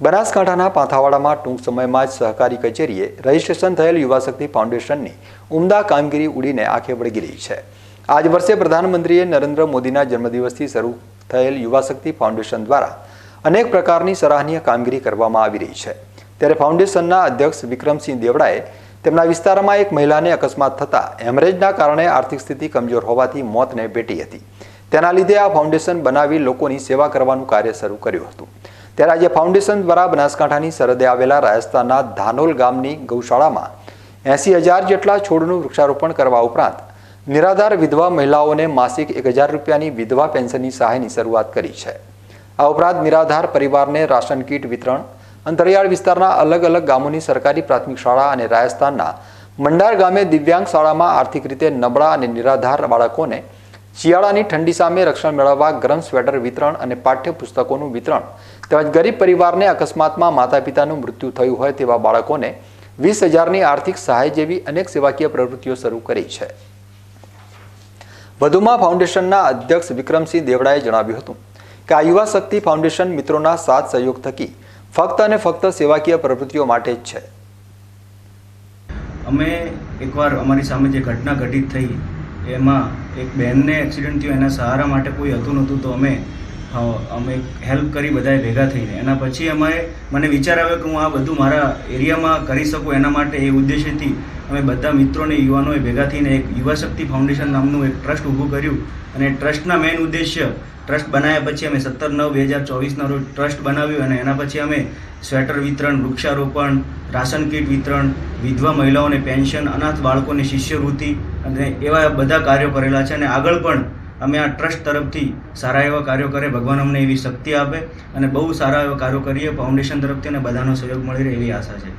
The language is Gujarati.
બનાસકાંઠાના પાથાવાડામાં ટૂંક સમયમાં જ સહકારી કચેરીએ રજીસ્ટ્રેશન થયેલ યુવા શક્તિ ફાઉન્ડેશનની ઉમદા કામગીરી ઉડીને આંખે વળગી રહી છે. આજ વર્ષે પ્રધાનમંત્રીએ નરેન્દ્ર મોદીના જન્મદિવસથી શરૂ થયેલ યુવા શક્તિ ફાઉન્ડેશન દ્વારા અનેક પ્રકારની સરાહનીય કામગીરી કરવામાં આવી રહી છે. ત્યારે ફાઉન્ડેશનના અધ્યક્ષ વિક્રમસિંહ દેવડાએ તેમના વિસ્તારમાં એક મહિલાને અકસ્માત થતાં હેમરેજના કારણે આર્થિક સ્થિતિ કમજોર હોવાથી મોતને ભેટી હતી. તેના લીધે આ ફાઉન્ડેશન બનાવી લોકોની સેવા કરવાનું કાર્ય શરૂ કર્યું હતું. ત્યારે આજે ફાઉન્ડેશન દ્વારા બનાસકાંઠાની સરહદે આવેલા રાજસ્થાનના ધાનોલ ગામની ગૌશાળામાં એંસી હજાર જેટલા છોડનું વૃક્ષારોપણ કરવા ઉપરાંત નિરાધાર વિધવા મહિલાઓને માસિક એક હજાર રૂપિયાની વિધવા પેન્શનની સહાયની શરૂઆત કરી છે. આ ઉપરાંત નિરાધાર પરિવારને રાશન કીટ વિતરણ, અંતરિયાળ વિસ્તારના અલગ અલગ ગામોની સરકારી પ્રાથમિક શાળા અને રાજસ્થાનના મંડાર ગામે દિવ્યાંગ શાળામાં આર્થિક રીતે નબળા અને નિરાધાર બાળકોને શિયાળાની ઠંડી સામે રક્ષણ મેળવવા ગરમ સ્વેટર વિતરણ અને પાઠ્યપુસ્તકોનું વિતરણ. તેમજ ગરીબ પરિવારને અકસ્માતમાં માતા પિતાનું મૃત્યુ થયું હોય તેવા બાળકોને વીસ હજારની આર્થિક સહાય જેવી અનેક સેવાકીય પ્રવૃત્તિઓ શરૂ કરી છે. વધુમાં ફાઉન્ડેશનના અધ્યક્ષ વિક્રમસિંહ દેવડાએ જણાવ્યું હતું કે આ યુવા શક્તિ ફાઉન્ડેશન મિત્રોના સાથ સહયોગ થકી ફક્ત અને ફક્ત સેવાકીય પ્રવૃત્તિઓ માટે જ છે. અમે એકવાર અમારી સામે જે ઘટના ઘટિત થઈ એમાં એક બહેનને એક્સિડન્ટ થયો એના સહારા માટે કોઈ હતું નહોતું તો અમે અમે હેલ્પ કરી બધાએ ભેગા થઈને. એના પછી અમે મને વિચાર આવ્યો કે હું આ બધું મારા એરિયામાં કરી શકું એના માટે એ ઉદ્દેશ્યથી અમે બધા મિત્રોને, યુવાનોએ ભેગા થઈને એક યુવા શક્તિ ફાઉન્ડેશન નામનું એક ટ્રસ્ટ ઊભું કર્યું. અને ટ્રસ્ટના મેઇન ઉદ્દેશ્ય ટ્રસ્ટ બનાવ્યા પછી અમે સત્તર નવ બે હજાર ચોવીસના રોજ ટ્રસ્ટ બનાવ્યું અને એના પછી અમે સ્વેટર વિતરણ, વૃક્ષારોપણ, રાશન કીટ વિતરણ, વિધવા મહિલાઓને પેન્શન, અનાથ બાળકોને શિષ્યવૃત્તિ અને એવા બધા કાર્યો કરેલા છે. અને આગળ પણ અમે આ ટ્રસ્ટ તરફથી સારા એવા કાર્યો કરે, ભગવાન અમને એવી શક્તિ આપે અને બહુ સારા એવા કાર્યો કરીએ, ફાઉન્ડેશન તરફથી અને બધાનો સહયોગ મળી રહે એવી આશા છે.